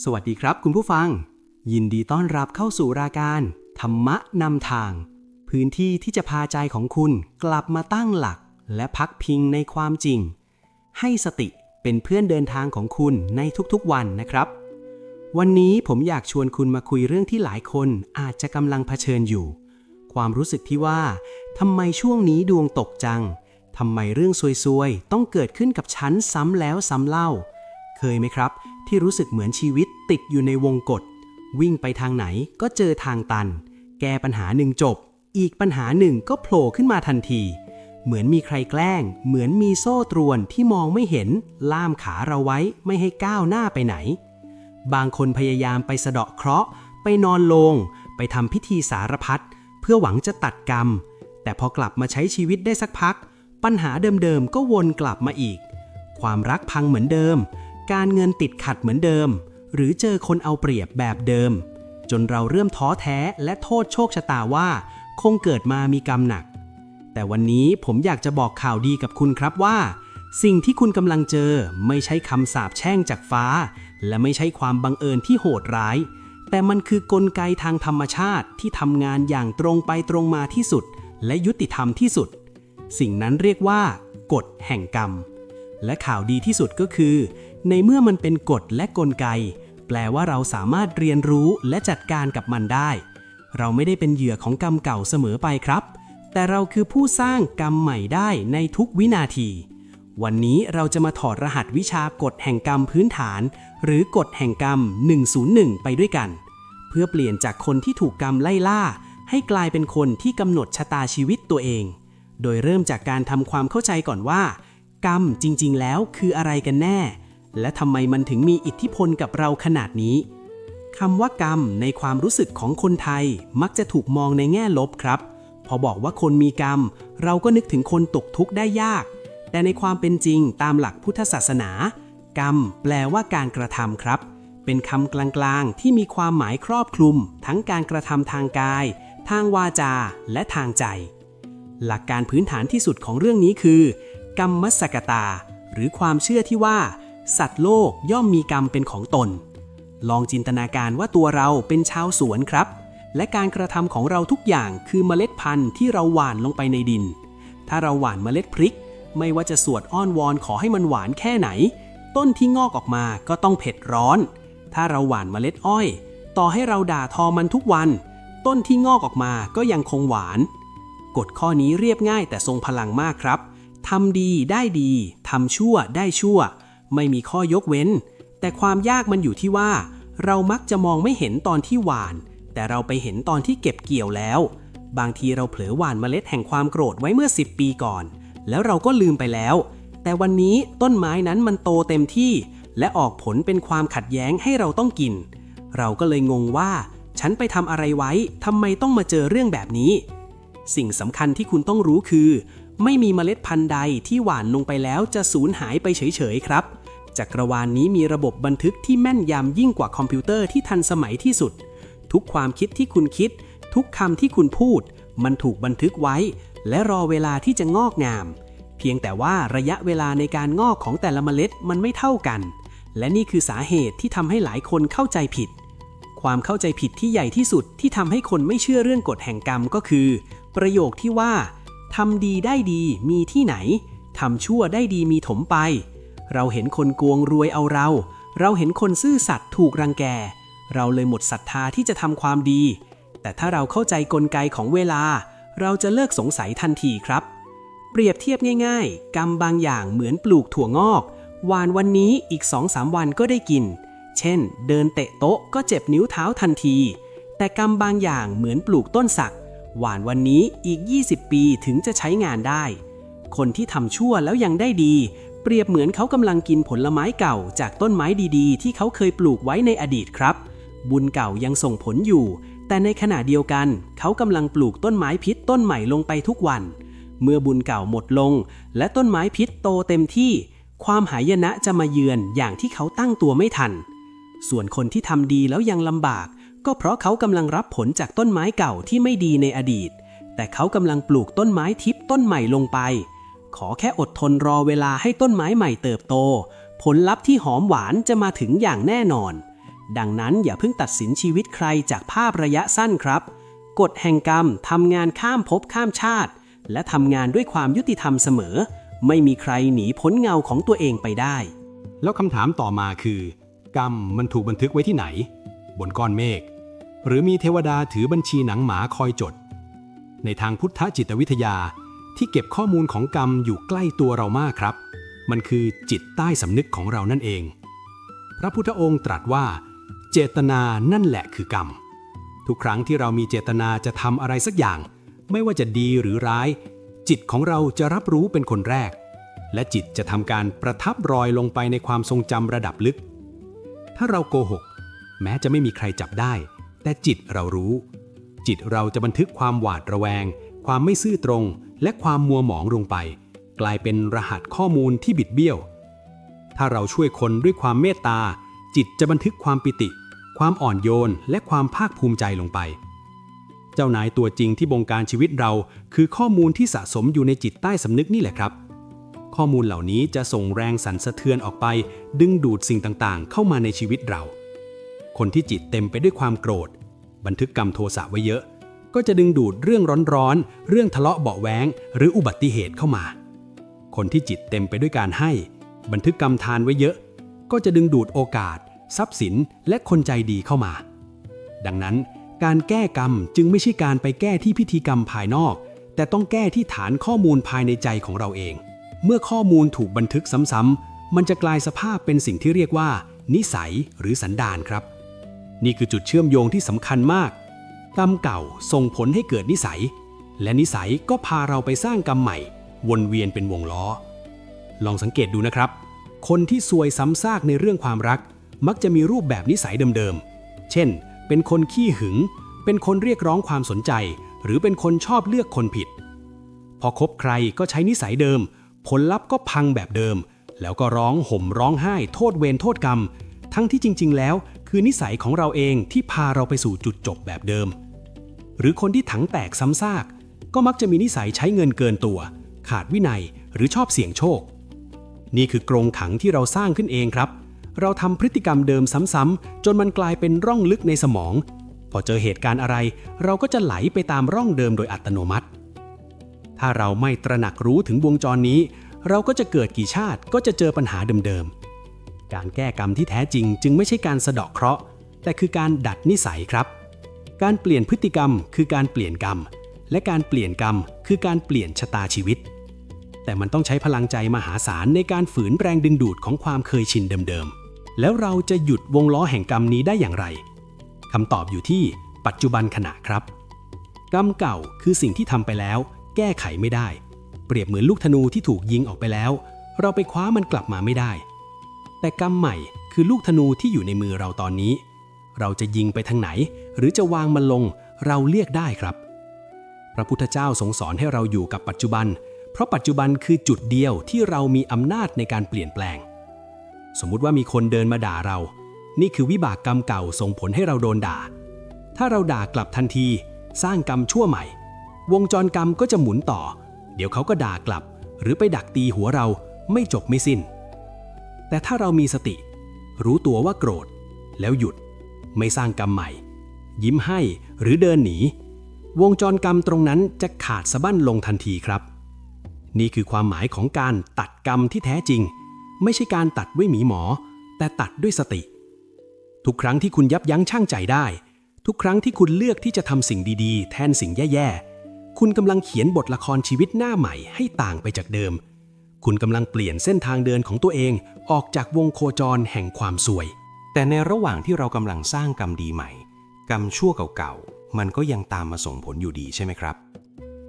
สวัสดีครับคุณผู้ฟัง ยินดีต้อนรับเข้าสู่รายการ ธรรมะนำทาง พื้นที่ที่จะพาใจของคุณกลับมาตั้งหลัก และพักพิงในความจริง ให้สติเป็นเพื่อนเดินทางของคุณในทุกๆวันนะครับ วันนี้ผมอยากชวนคุณมาคุยเรื่องที่หลายคนอาจจะกำลังเผชิญอยู่ ความรู้สึกที่ว่าทำไมช่วงนี้ดวงตกจังทำไมเรื่องซวยๆ ต้องเกิดขึ้นกับฉันซ้ำแล้วซ้ำเล่า เคยไหมครับ ที่รู้สึกเหมือนชีวิตติดอยู่ในวงกฏวิ่งไปทางไหนก็เจอทางตัน แก้ปัญหาหนึ่งจบ อีกปัญหาหนึ่งก็โผล่ขึ้นมาทันที เหมือนมีใครแกล้ง เหมือนมีโซ่ตรวนที่มองไม่เห็น ล่ามขาเราไว้ไม่ให้ก้าวหน้าไปไหน บางคนพยายามไปสะเดาะเคราะห์ ไปนอนลง ไปทำพิธีสารพัดเพื่อหวังจะตัดกรรม แต่พอกลับมาใช้ชีวิตได้สักพัก ปัญหาเดิมๆก็วนกลับมาอีก ความรักพังเหมือนเดิม การเงินติดขัดเหมือนเดิม หรือเจอคนเอาเปรียบแบบเดิม จนเราเริ่มท้อแท้และโทษโชคชะตาว่า คงเกิดมามีกรรมหนัก แต่วันนี้ผมอยากจะบอกข่าวดีกับคุณครับว่า สิ่งที่คุณกำลังเจอไม่ใช่คำสาปแช่งจากฟ้า และไม่ใช่ความบังเอิญที่โหดร้าย แต่มันคือกลไกทางธรรมชาติที่ทำงานอย่างตรงไปตรงมาที่สุด และยุติธรรมที่สุด สิ่งนั้นเรียกว่า กฎแห่งกรรม และข่าวดีที่สุดก็คือ ในเมื่อมันเป็นกฎและกลไก แปลว่าเราสามารถเรียนรู้และจัดการกับมันได้ เราไม่ได้เป็นเหยื่อของกรรมเก่าเสมอไปครับ แต่เราคือผู้สร้างกรรมใหม่ได้ในทุกวินาที วันนี้เราจะมาถอดรหัสวิชากฎแห่งกรรมพื้นฐาน หรือกฎแห่งกรรม 101 ไปด้วยกัน เพื่อเปลี่ยนจากคนที่ถูกกรรมไล่ล่า ให้กลายเป็นคนที่กำหนดชะตาชีวิตตัวเอง โดยเริ่มจากการทำความเข้าใจก่อนว่า กรรมจริง ๆ แล้วคืออะไรกันแน่ และทำไมมันถึงมีอิทธิพลกับเราขนาดนี้คำว่ากรรมในความรู้สึกของคนไทยมักจะถูกมองในแง่ลบครับ พอบอกว่าคนมีกรรม เราก็นึกถึงคนตกทุกข์ได้ยาก แต่ในความเป็นจริงตามหลักพุทธศาสนา กรรมแปลว่าการกระทำครับ เป็นคำกลางๆ ที่มีความหมายครอบคลุม ทั้งการกระทำทางกาย ทางวาจา และทางใจ หลักการพื้นฐานที่สุดของเรื่องนี้คือ กรรมมสกตา หรือความเชื่อที่ว่า สัตว์โลกย่อมมีกรรมเป็นของตน ลองจินตนาการว่าตัวเราเป็นชาวสวนครับ และการกระทำของเราทุกอย่างคือเมล็ดพันธุ์ที่เราหว่านลงไปในดิน ถ้าเราหว่านเมล็ดพริก ไม่ว่าจะสวดอ้อนวอนขอให้มันหวานแค่ไหน ต้นที่งอกออกมาก็ต้องเผ็ดร้อน ถ้าเราหว่านเมล็ดอ้อย ต่อให้เราด่าทอมันทุกวัน ต้นที่งอกออกมาก็ยังคงหวาน กฎข้อนี้เรียบง่ายแต่ทรงพลังมากครับทำดีได้ดี ทำชั่วได้ชั่ว ไม่มีข้อยกเว้น แต่ความยากมันอยู่ที่ว่า เรามักจะมองไม่เห็นตอนที่หวาน แต่เราไปเห็นตอนที่เก็บเกี่ยวแล้ว บางทีเราเผลอหวานเมล็ดแห่งความโกรธไว้เมื่อ 10 ปีก่อน แล้วเราก็ลืมไปแล้ว แต่วันนี้ต้นไม้นั้นมันโตเต็มที่ และออกผลเป็นความขัดแย้งให้เราต้องกิน เราก็เลยงงว่า ฉันไปทำอะไรไว้ทำไมต้องมาเจอเรื่องแบบนี้ สิ่งสำคัญที่คุณต้องรู้คือไม่มีเมล็ดพันธุ์ใดที่หวานลงไปแล้วจะสูญหายไปเฉยๆครับ จักรวาลนนี้มีระบบบันทึกที่แม่นยำยิ่งกว่าคอมพิวเตอร์ที่ทันสมัยที่สุด ทุกความคิดที่คุณคิด ทุกคำที่คุณพูด มันถูกบันทึกไว้ และรอเวลาที่จะงอกงาม เพียงแต่ว่าระยะเวลาในการงอกของแต่ละเมล็ดมันไม่เท่ากัน และนี่คือสาเหตุที่ทำให้หลายคนเข้าใจผิด ความเข้าใจผิดที่ใหญ่ที่สุดที่ทำให้คนไม่เชื่อเรื่องกฎแห่งกรรมก็คือ ประโยคที่ว่าทำดีได้ดีมีที่ไหนทำชั่วได้ดีมีถมไป เราเห็นคนโกวงรวยเอาเรา เราเห็นคนซื่อสัตย์ถูกรังแก เราเลยหมดศรัทธาที่จะทำความดี แต่ถ้าเราเข้าใจกลไกของเวลา เราจะเลิกสงสัยทันทีครับ เปรียบเทียบง่ายๆ กรรมบางอย่างเหมือนปลูกถั่วงอกหวานวันนี้อีก2-3วันก็ได้กิน เช่น เดินเตะโต๊ะก็เจ็บนิ้วเท้าทันที แต่กรรมบางอย่างเหมือนปลูกต้นสัก หวานวันนี้อีก 20 ปีถึงจะใช้งานได้ คนที่ทำชั่วแล้วยังได้ดี เปรียบเหมือนเขากำลังกินผลไม้เก่าจากต้นไม้ดีๆ ที่เขาเคยปลูกไว้ในอดีตครับ บุญเก่ายังส่งผลอยู่ แต่ในขณะเดียวกัน เขากำลังปลูกต้นไม้พิษต้นใหม่ลงไปทุกวัน เมื่อบุญเก่าหมดลง และต้นไม้พิษโตเต็มที่ ความหายนะจะมาเยือนอย่างที่เขาตั้งตัวไม่ทัน ส่วนคนที่ทำดีแล้วยังลำบาก ก็เพราะเขากำลังรับผลจากต้นไม้เก่าที่ไม่ดีในอดีต แต่เขากำลังปลูกต้นไม้ทิพย์ต้นใหม่ลงไป ขอแค่อดทนรอเวลาให้ต้นไม้ใหม่เติบโต ผลลัพธ์ที่หอมหวานจะมาถึงอย่างแน่นอน ดังนั้นอย่าเพิ่งตัดสินชีวิตใครจากภาพระยะสั้นครับ กฎแห่งกรรมทำงานข้ามภพข้ามชาติ และทำงานด้วยความยุติธรรมเสมอ ไม่มีใครหนีพ้นเงาของตัวเองไปได้ แล้วคำถามต่อมาคือ กรรมมันถูกบันทึกไว้ที่ไหน บนก้อนเมฆหรือมีเทวดาถือบัญชีหนังหมาคอยจด ในทางพุทธจิตวิทยา ที่เก็บข้อมูลของกรรมอยู่ใกล้ตัวเรามากครับ มันคือจิตใต้สำนึกของเรานั่นเอง พระพุทธองค์ตรัสว่า เจตนานั่นแหละคือกรรม ทุกครั้งที่เรามีเจตนาจะทำอะไรสักอย่าง ไม่ว่าจะดีหรือร้าย จิตของเราจะรับรู้เป็นคนแรก และจิตจะทำการประทับรอยลงไปในความทรงจำระดับลึก ถ้าเราโกหก แม้จะไม่มีใครจับได้ แต่จิตเรารู้ จิตเราจะบันทึกความหวาดระแวง ความไม่ซื่อตรง และความมัวหมองลงไป กลายเป็นรหัสข้อมูลที่บิดเบี้ยว ถ้าเราช่วยคนด้วยความเมตตา จิตจะบันทึกความปิติ ความอ่อนโยน และความภาคภูมิใจลงไป เจ้านายตัวจริงที่บงการชีวิตเรา คือข้อมูลที่สะสมอยู่ในจิตใต้สำนึกนี่แหละครับ ข้อมูลเหล่านี้จะส่งแรงสั่นสะเทือนออกไป ดึงดูดสิ่งต่างๆ เข้ามาในชีวิตเรา คนที่จิตเต็มไปด้วยความโกรธ บันทึกกรรมโทสะไว้เยอะ ก็จะดึงดูดเรื่องร้อนๆ เรื่องทะเลาะเบาะแว้งหรืออุบัติเหตุเข้ามา คนที่จิตเต็มไปด้วยการให้ บันทึกกรรมทานไว้เยอะ ก็จะดึงดูดโอกาส ทรัพย์สินและคนใจดีเข้ามา ดังนั้น การแก้กรรมจึงไม่ใช่การไปแก้ที่พิธีกรรมภายนอก แต่ต้องแก้ที่ฐานข้อมูลภายในใจของเราเอง เมื่อข้อมูลถูกบันทึกซ้ำๆมันจะกลายสภาพเป็นสิ่งที่เรียกว่า นิสัยหรือสันดานครับ นี่คือจุดเชื่อมโยงที่สำคัญมาก กรรมเก่าส่งผลให้เกิดนิสัย และนิสัยก็พาเราไปสร้างกรรมใหม่ วนเวียนเป็นวงล้อ ลองสังเกตดูนะครับ คนที่ซวยซ้ำซากในเรื่องความรัก มักจะมีรูปแบบนิสัยเดิมๆ เช่น เป็นคนขี้หึง เป็นคนเรียกร้องความสนใจ หรือเป็นคนชอบเลือกคนผิด พอคบใครก็ใช้นิสัยเดิม ผลลัพธ์ก็พังแบบเดิม แล้วก็ร้องห่มร้องไห้โทษเวรโทษกรรม ทั้งที่จริง ๆ แล้วคือนิสัยของเราเองที่พาเราไปสู่จุดจบแบบเดิม หรือคนที่ถังแตกซ้ำซาก ก็มักจะมีนิสัยใช้เงินเกินตัว ขาดวินัยหรือชอบเสี่ยงโชค นี่คือกรงขังที่เราสร้างขึ้นเองครับ เราทำพฤติกรรมเดิมซ้ำๆจนมันกลายเป็นร่องลึกในสมอง พอเจอเหตุการณ์อะไร เราก็จะไหลไปตามร่องเดิมโดยอัตโนมัติ ถ้าเราไม่ตระหนักรู้ถึงวงจรนี้ เราก็จะเกิดกี่ชาติก็จะเจอปัญหาเดิมๆการแก้กรรมที่แท้จริงจึงไม่ใช่การสะเดาะเคราะห์แต่คือการดัดนิสัยครับ การเปลี่ยนพฤติกรรมคือการเปลี่ยนกรรม และการเปลี่ยนกรรมคือการเปลี่ยนชะตาชีวิต แต่มันต้องใช้พลังใจมหาศาลในการฝืนแรงดึงดูดของความเคยชินเดิมๆ แล้วเราจะหยุดวงล้อแห่งกรรมนี้ได้อย่างไรคำตอบอยู่ที่ปัจจุบันขณะครับ กรรมเก่าคือสิ่งที่ทำไปแล้ว แก้ไขไม่ได้ เปรียบเหมือนลูกธนูที่ถูกยิงออกไปแล้ว เราไปคว้ามันกลับมาไม่ได้ แต่กรรมใหม่คือลูกธนูที่อยู่ในมือเราตอนนี้ เราจะยิงไปทางไหน หรือจะวางมันลงเราเลือกได้ครับ พระพุทธเจ้าทรงสอนให้เราอยู่กับปัจจุบัน เพราะปัจจุบันคือจุดเดียวที่เรามีอำนาจในการเปลี่ยนแปลง สมมุติว่ามีคนเดินมาด่าเรา นี่คือวิบากกรรมเก่าส่งผลให้เราโดนด่า ถ้าเราด่ากลับทันที สร้างกรรมชั่วใหม่ วงจรกรรมก็จะหมุนต่อ เดี๋ยวเขาก็ด่ากลับ หรือไปดักตีหัวเราไม่จบไม่สิ้น แต่ถ้าเรามีสติ รู้ตัวว่าโกรธ แล้วหยุด ไม่สร้างกรรมใหม่ ยิ้มให้หรือเดินหนี วงจรกรรมตรงนั้นจะขาดสะบั้นลงทันทีครับ นี่คือความหมายของการตัดกรรมที่แท้จริง ไม่ใช่การตัดด้วยหมีหมอ แต่ตัดด้วยสติ ทุกครั้งที่คุณยับยั้งชั่งใจได้ ทุกครั้งที่คุณเลือกที่จะทำสิ่งดีๆ แทนสิ่งแย่ๆ คุณกำลังเขียนบทละครชีวิตหน้าใหม่ให้ต่างไปจากเดิม คุณกำลังเปลี่ยนเส้นทางเดินของตัวเองออกจากวงโคจรแห่งความสวย แต่ในระหว่างที่เรากำลังสร้างกรรมดีใหม่ กรรมชั่วเก่าๆ มันก็ยังตามมาส่งผลอยู่ดีใช่ไหมครับ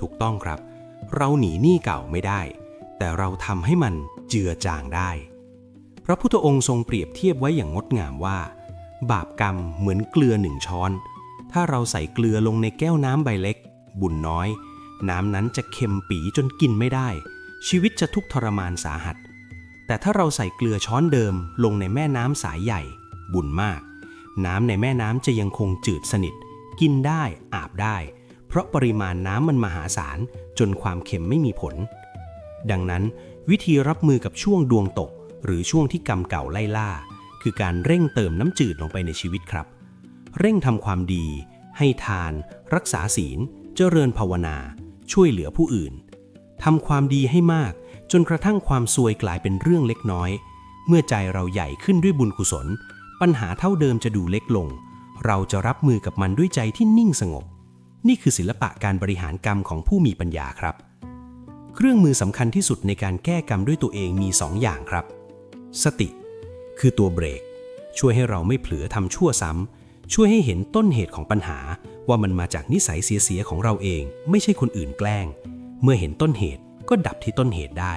ถูกต้องครับ เราหนีหนี้เก่าไม่ได้ แต่เราทำให้มันเจือจางได้ พระพุทธองค์ทรงเปรียบเทียบไว้อย่างงดงามว่า บาปกรรมเหมือนเกลือหนึ่งช้อน ถ้าเราใส่เกลือลงในแก้วน้ำใบเล็ก บุญน้อย น้ำนั้นจะเค็มปีจนกินไม่ได้ ชีวิตจะทุกข์ทรมานสาหัส แต่ถ้าเราใส่เกลือช้อนเดิมลงในแม่น้ำสายใหญ่ บุญมาก น้ำในแม่น้ำจะยังคงจืดสนิท กินได้อาบได้ เพราะปริมาณน้ำมันมหาศาลจนความเค็มไม่มีผล ดังนั้น วิธีรับมือกับช่วงดวงตก หรือช่วงที่กรรมเก่าไล่ล่า คือการเร่งเติมน้ำจืดลงไปในชีวิตครับ เร่งทำความดี ให้ทาน รักษาศีล เจริญภาวนา ช่วยเหลือผู้อื่นทำความดีให้มากจนกระทั่งความซวยกลายเป็นเรื่องเล็กน้อย เมื่อใจเราใหญ่ขึ้นด้วยบุญกุศล ปัญหาเท่าเดิมจะดูเล็กลง เราจะรับมือกับมันด้วยใจที่นิ่งสงบ นี่คือศิลปะการบริหารกรรมของผู้มีปัญญาครับ เครื่องมือสำคัญที่สุดในการแก้กรรมด้วยตัวเองมี2ออย่างครับ สติ คือตัวเบรก ช่วยให้เราไม่เผลอทำชั่วซ้ำช่วยให้เห็นต้นเหตุของปัญหาว่ามันมาจากนิสัยเสียๆของเราเอง ไม่ใช่คนอื่นแกล้ง เมื่อเห็นต้นเหตุก็ดับที่ต้นเหตุได้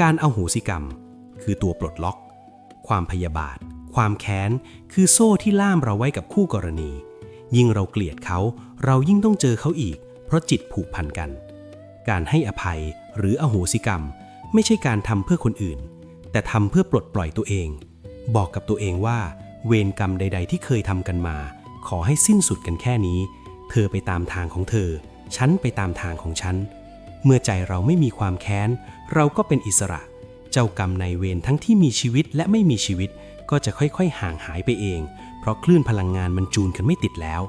การเอาหูสิกรรม คือตัวปลดล็อก ความพยาบาท ความแค้นคือโซ่ที่ล่ามเราไว้กับคู่กรณี ยิ่งเราเกลียดเขา เรายิ่งต้องเจอเขาอีก เพราะจิตผูกพันกัน การให้อภัยหรืออโหสิกรรม ไม่ใช่การทำเพื่อคนอื่น แต่ทำเพื่อปลดปล่อยตัวเอง บอกกับตัวเองว่า เวรกรรมใด ๆ ที่เคยทำกันมา ขอให้สิ้นสุดกันแค่นี้ เธอไปตามทางของเธอ ฉันไปตามทางของฉัน เมื่อใจเราไม่มีความแค้น เราก็เป็นอิสระ เจ้ากรรมในายเวรทั้งที่มีชีวิตและไม่มีชีวิต ก็จะค่อยๆ ห่างหายไปเอง เพราะคลื่นพลังงานมันจูนกันไม่ติดแล้ว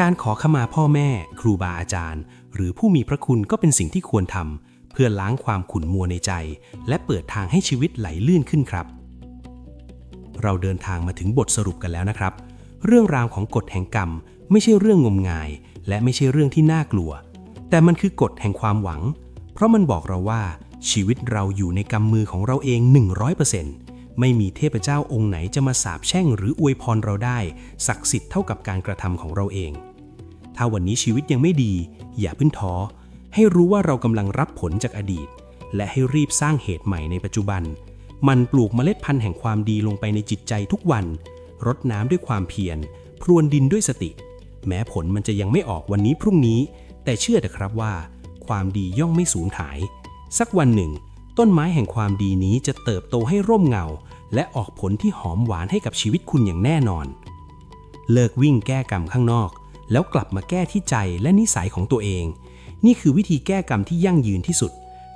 การขอขมาพ่อแม่ ครูบาอาจารย์ หรือผู้มีพระคุณก็เป็นสิ่งที่ควรทำเพื่อล้างความขุ่นมัวในใจ และเปิดทางให้ชีวิตไหลลื่นขึ้นครับ เราเดินทางมาถึงบทสรุปกันแล้วนะครับ เรื่องราวของกฎแห่งกรรม ไม่ใช่เรื่องงมงาย และไม่ใช่เรื่องที่น่ากลัว แต่มันคือกฎแห่งความหวัง เพราะมันบอกเราว่า ชีวิตเราอยู่ในกำมือของเราเอง 100%ไม่มีเทพเจ้าองค์ไหนจะมาสาบแช่งหรืออวยพรเราได้ ศักดิ์สิทธิ์เท่ากับการกระทำของเราเอง ถ้าวันนี้ชีวิตยังไม่ดี อย่าพิ่งท้อ ให้รู้ว่าเรากำลังรับผลจากอดีต และให้รีบสร้างเหตุใหม่ในปัจจุบัน มันปลูกเมล็ดพันธุ์แห่งความดีลงไปในจิตใจทุกวัน รดน้ำด้วยความเพียร พรวนดินด้วยสติ แม้ผลมันจะยังไม่ออกวันนี้พรุ่งนี้ แต่เชื่อเถอะครับว่า ความดีย่อมไม่สูญหาย สักวันหนึ่ง ต้นไม้แห่งความดีนี้จะเติบโตให้ร่มเงา และออกผลที่หอมหวานให้กับชีวิตคุณอย่างแน่นอน เลิกวิ่งแก้กรรมข้างนอก แล้วกลับมาแก้ที่ใจและนิสัยของตัวเอง นี่คือวิธีแก้กรรมที่ยั่งยืนที่สุด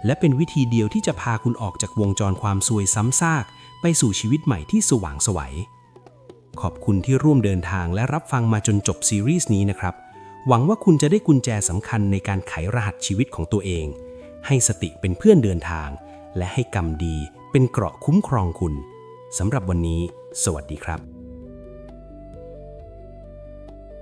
และเป็นวิธีเดียวที่จะพาคุณออกจากวงจรความซวยซ้ำซาก ไปสู่ชีวิตใหม่ที่สว่างไสวัยขอบคุณที่ร่วมเดินทางและรับฟังมาจนจบซีรีส์นี้นะครับ หวังว่าคุณจะได้กุญแจสำคัญในการไขรหัสชีวิตของตัวเอง ให้สติเป็นเพื่อนเดินทาง และให้กรรมดีเป็นเกราะคุ้มครองคุณสำหรับวันนี้ สวัสดีครับ